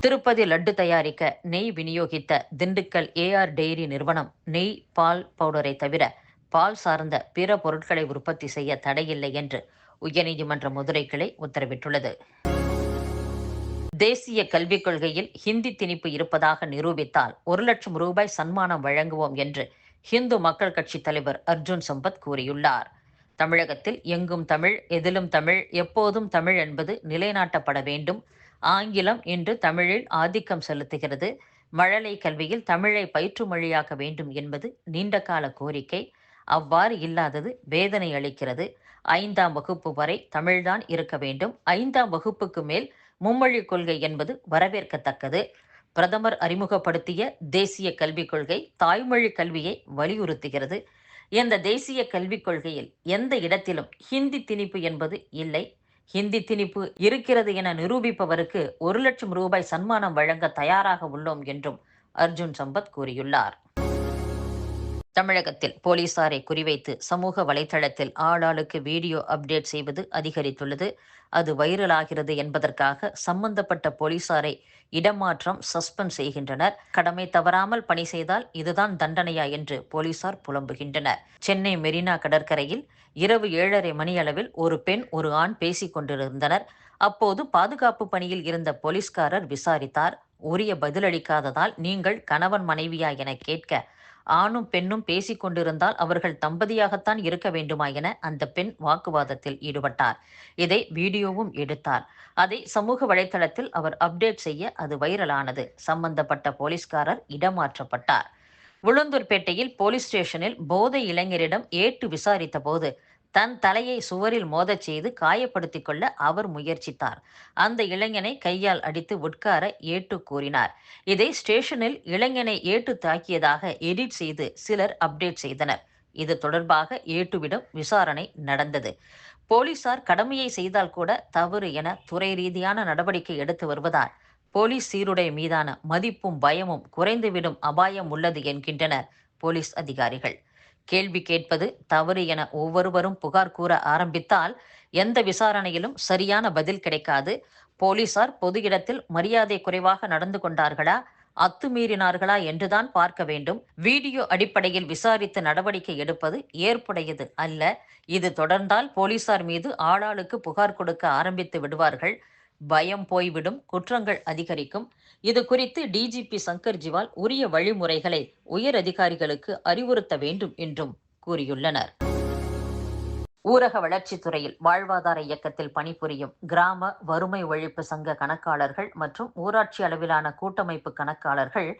திருப்பதி லட்டு தயாரிக்க நெய் விநியோகித்த Dindigul AR dairy நிறுவனம் நெய் பால் பவுடரை தவிர பால் சார்ந்த பிற பொருட்களை உற்பத்தி செய்ய தடையில்லை என்று உயர்நீதிமன்ற மதுரை கிளை உத்தரவிட்டுள்ளது. தேசிய கல்விக் கொள்கையில் ஹிந்தி திணிப்பு இருப்பதாக நிரூபித்தால் ஒரு லட்சம் ரூபாய் சன்மானம் வழங்குவோம் என்று ஹிந்து மக்கள் கட்சி தலைவர் அர்ஜுன் சம்பத் கூறியுள்ளார். தமிழகத்தில் எங்கும் தமிழ் எதிலும் தமிழ் எப்போதும் தமிழ் என்பது நிலைநாட்டப்பட வேண்டும் ஆங்கிலம் இன்று தமிழில் ஆதிக்கம் செலுத்துகிறது. மழலை கல்வியில் தமிழை பயிற்று மொழியாக்க வேண்டும் என்பது நீண்டகால கோரிக்கை. அவ்வாறு இல்லாதது வேதனை அளிக்கிறது. ஐந்தாம் வகுப்பு வரை தமிழ்தான் இருக்க வேண்டும். ஐந்தாம் வகுப்புக்கு மேல் மும்மொழி கொள்கை என்பது வரவேற்கத்தக்கது. பிரதமர் அறிமுகப்படுத்திய தேசிய கல்விக் கொள்கை தாய்மொழி கல்வியை வலியுறுத்துகிறது. இந்த தேசிய கல்விக் கொள்கையில் எந்த இடத்திலும் ஹிந்தி திணிப்பு என்பது இல்லை. ஹிந்தி திணிப்பு இருக்கிறது என நிரூபிப்பவருக்கு ஒரு லட்சம் ரூபாய் சன்மானம் வழங்க தயாராக உள்ளோம் என்றும் அர்ஜுன் சம்பத் கூறியுள்ளார். தமிழகத்தில் போலீசாரை குறிவைத்து சமூக வலைதளத்தில் ஆளாளுக்கு வீடியோ அப்டேட் செய்வது அதிகரித்துள்ளது. அது வைரலாகிறது என்பதற்காக சம்பந்தப்பட்ட போலீசாரை இடமாற்றம் சஸ்பெண்ட் செய்கின்றனர். கடமை தவறாமல் பணி செய்தால் இதுதான் தண்டனையா என்று போலீசார் புலம்புகின்றனர். சென்னை மெரினா கடற்கரையில் இரவு ஏழரை மணியளவில் ஒரு பெண் ஒரு ஆண் பேசிக் கொண்டிருந்தனர். அப்போது பாதுகாப்பு பணியில் இருந்த போலீஸ்காரர் விசாரித்தார். உரிய பதிலளிக்காததால் நீங்கள் கணவன் மனைவியா என கேட்க ஆணும் பெண்ணும் பேசிக் கொண்டிருந்தால் அவர்கள் தம்பதியாகத்தான் இருக்க வேண்டுமா என அந்த பெண் வாக்குவாதத்தில் ஈடுபட்டார். இதை வீடியோவும் எடுத்தார். அதை சமூக வலைதளத்தில் அவர் அப்டேட் செய்ய அது வைரலானது. சம்பந்தப்பட்ட போலீஸ்காரர் இடமாற்றப்பட்டார். உளுந்தூர்பேட்டையில் போலீஸ் ஸ்டேஷனில் போதை இளைஞரிடம் ஏட்டு விசாரித்த போது தன் தலையை சுவரில் மோதச் செய்து காயப்படுத்திக் கொள்ள அவர் முயற்சித்தார். அந்த இளைஞனை கையால் அடித்து உட்கார ஏட்டு கூறினார். இதை ஸ்டேஷனில் இளைஞனை ஏட்டு தாக்கியதாக எடிட் செய்து சிலர் அப்டேட் செய்தனர். இது தொடர்பாக ஏட்டுவிடம் விசாரணை நடந்தது. போலீசார் கடமையை செய்தால் கூட தவறு என துறை ரீதியான நடவடிக்கை எடுத்து வருவதால் போலீஸ் சீருடை மீதான மதிப்பும் பயமும் குறைந்துவிடும் அபாயம் உள்ளது என்கின்றனர் போலீஸ் அதிகாரிகள். கேள்வி கேட்பது தவறு என ஒவ்வொருவரும் புகார் கூற ஆரம்பித்தால் எந்த விசாரணையிலும் சரியான பதில் கிடைக்காது. போலீசார் பொது இடத்தில் மரியாதை குறைவாக நடந்து கொண்டார்களா அத்துமீறினார்களா என்றுதான் பார்க்க வேண்டும். வீடியோ அடிப்படையில் விசாரித்து நடவடிக்கை எடுப்பது ஏற்புடையது அல்ல. இது தொடர்ந்தால் போலீசார் மீது ஆளாளுக்கு புகார் கொடுக்க ஆரம்பித்து விடுவார்கள். பயம் போய்விடும் குற்றங்கள் அதிகரிக்கும். இது குறித்து டிஜிபி சங்கர் ஜிவால் உரிய வழிமுறைகளை உயர் அதிகாரிகளுக்கு அறிவுறுத்த வேண்டும் என்றும் கூறியுள்ளனர். ஊரக வளர்ச்சித்துறையில் வாழ்வாதார இயக்கத்தில் பணிபுரியும் கிராம வறுமை ஒழிப்பு சங்க கணக்காளர்கள் மற்றும் ஊராட்சி அளவிலான கூட்டமைப்பு கணக்காளர்கள்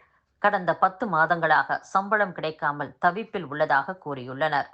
கடந்த பத்து மாதங்களாக சம்பளம் கிடைக்காமல் தவிப்பில் உள்ளதாக கூறியுள்ளனர்.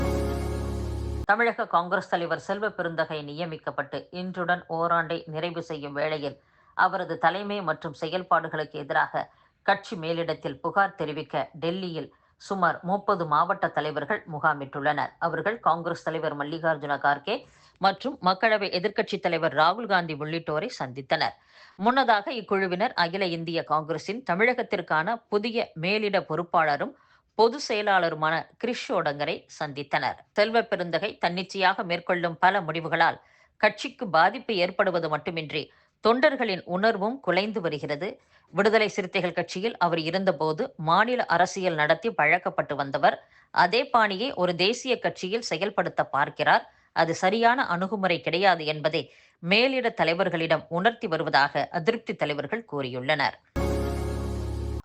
தமிழக காங்கிரஸ் தலைவர் செல்வ பெருந்தகை நியமிக்கப்பட்டு இன்றுடன் ஓராண்டை நிறைவு செய்யும் வேளையில் அவரது தலைமை மற்றும் செயல்பாடுகளுக்கு எதிராக கட்சி மேலிடத்தில் புகார் தெரிவிக்க டெல்லியில் சுமார் முப்பது மாவட்ட தலைவர்கள் முகாமிட்டுள்ளனர். அவர்கள் காங்கிரஸ் தலைவர் மல்லிகார்ஜுன கார்கே மற்றும் மக்களவை எதிர்க்கட்சித் தலைவர் ராகுல் காந்தி உள்ளிட்டோரை சந்தித்தனர். முன்னதாக இக்குழுவினர் அகில இந்திய காங்கிரசின் தமிழகத்திற்கான புதிய மேலிட பொறுப்பாளரும் பொதுச் செயலாளருமான கிரிஷ் ஓடங்கரை சந்தித்தனர். செல்வ பெருந்தகை தன்னிச்சையாக மேற்கொள்ளும் பல முடிவுகளால் கட்சிக்கு பாதிப்பு ஏற்படுவது மட்டுமின்றி தொண்டர்களின் உணர்வும் குலைந்து வருகிறது. விடுதலை சிறுத்தைகள் கட்சியில் அவர் இருந்தபோது மாநில அரசியல் நடத்தி பழக்கப்பட்டு வந்தவர். அதே பாணியை ஒரு தேசிய கட்சியில் செயல்படுத்த பார்க்கிறார். அது சரியான அணுகுமுறை கிடையாது என்பதை மேலிட தலைவர்களிடம் உணர்த்தி வருவதாக அதிருப்தி தலைவர்கள் கூறியுள்ளனர்.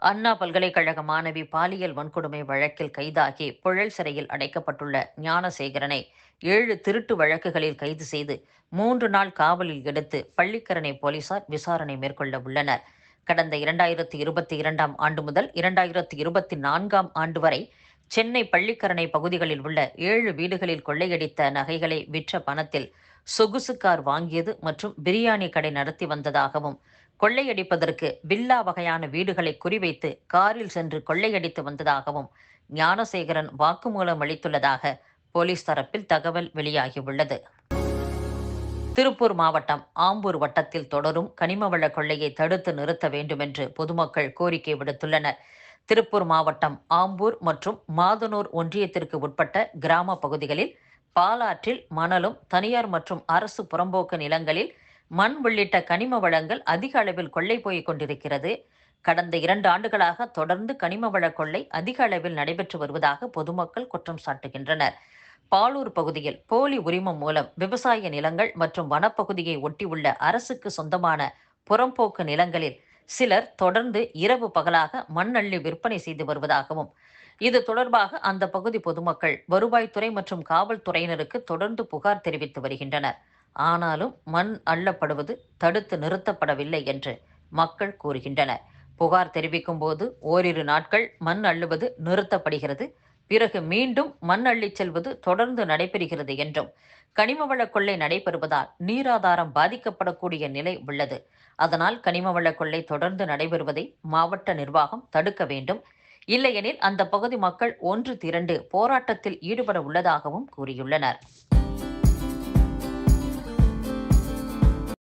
அண்ணா பல்கலைக்கழக மாணவி பாலியல் வன்கொடுமை வழக்கில் கைதாகி புழல் சிறையில் அடைக்கப்பட்டுள்ள ஞானசேகரனை ஏழு திருட்டு வழக்குகளில் கைது செய்து மூன்று நாள் காவலில் எடுத்து பள்ளிக்கரணை போலீசார் விசாரணை மேற்கொள்ள உள்ளனர். கடந்த இரண்டாயிரத்தி இருபத்தி இரண்டாம் ஆண்டு முதல் இரண்டாயிரத்தி இருபத்தி நான்காம் ஆண்டு வரை சென்னை பள்ளிக்கரணை பகுதிகளில் உள்ள ஏழு வீடுகளில் கொள்ளையடித்த நகைகளை விற்ற பணத்தில் சொகுசு கார் வாங்கியது மற்றும் பிரியாணி கடை நடத்தி வந்ததாகவும் கொள்ளையடிப்பதற்கு வில்லா வகையான வீடுகளை குறிவைத்து காரில் சென்று கொள்ளையடித்து வந்ததாகவும் ஞானசேகரன் வாக்குமூலம் அளித்துள்ளதாக போலீஸ் தரப்பில் தகவல் வெளியாகியுள்ளது. திருப்பூர் மாவட்டம் ஆம்பூர் வட்டத்தில் தொடரும் கனிமவள கொள்ளையை தடுத்து நிறுத்த வேண்டுமென்று பொதுமக்கள் கோரிக்கை விடுத்துள்ளனர். திருப்பூர் மாவட்டம் ஆம்பூர் மற்றும் மாதனூர் ஒன்றியத்திற்கு உட்பட்ட கிராம பகுதிகளில் பாலாற்றில் மணலும் தனியார் மற்றும் அரசு புறம்போக்கு நிலங்களில் மண் உள்ளிட்ட கனிம வளங்கள் அதிக அளவில் கொள்ளை போய் கொண்டிருக்கிறது. கடந்த இரண்டு ஆண்டுகளாக தொடர்ந்து கனிம வள கொள்ளை அதிக அளவில் நடைபெற்று வருவதாக பொதுமக்கள் குற்றம் சாட்டுகின்றனர். பாலூர் பகுதியில் போலி உரிமம் மூலம் விவசாய நிலங்கள் மற்றும் வனப்பகுதியை ஒட்டியுள்ள அரசுக்கு சொந்தமான புறம்போக்கு நிலங்களில் சிலர் தொடர்ந்து இரவு பகலாக மண் அள்ளி விற்பனை செய்து வருவதாகவும் இது தொடர்பாக அந்த பகுதி பொதுமக்கள் வருவாய்த்துறை மற்றும் காவல்துறையினருக்கு தொடர்ந்து புகார் தெரிவித்து வருகின்றனர். ஆனாலும் மண் அள்ளப்படுவது தடுத்து நிறுத்தப்படவில்லை என்று மக்கள் கூறுகின்றனர். புகார் தெரிவிக்கும் போது ஓரிரு நாட்கள் மண் அள்ளுவது நிறுத்தப்படுகிறது. பிறகு மீண்டும் மண் அள்ளிச் செல்வது தொடர்ந்து நடைபெறுகிறது என்றும் கனிமவள கொள்ளை நடைபெறுவதால் நீராதாரம் பாதிக்கப்படக்கூடிய நிலை உள்ளது. அதனால் கனிமவள கொள்ளை தொடர்ந்து நடைபெறுவதை மாவட்ட நிர்வாகம் தடுக்க வேண்டும். இல்லையெனில் அந்த பகுதி மக்கள் ஒன்று திரண்டு போராட்டத்தில் ஈடுபட உள்ளதாகவும் கூறியுள்ளனர்.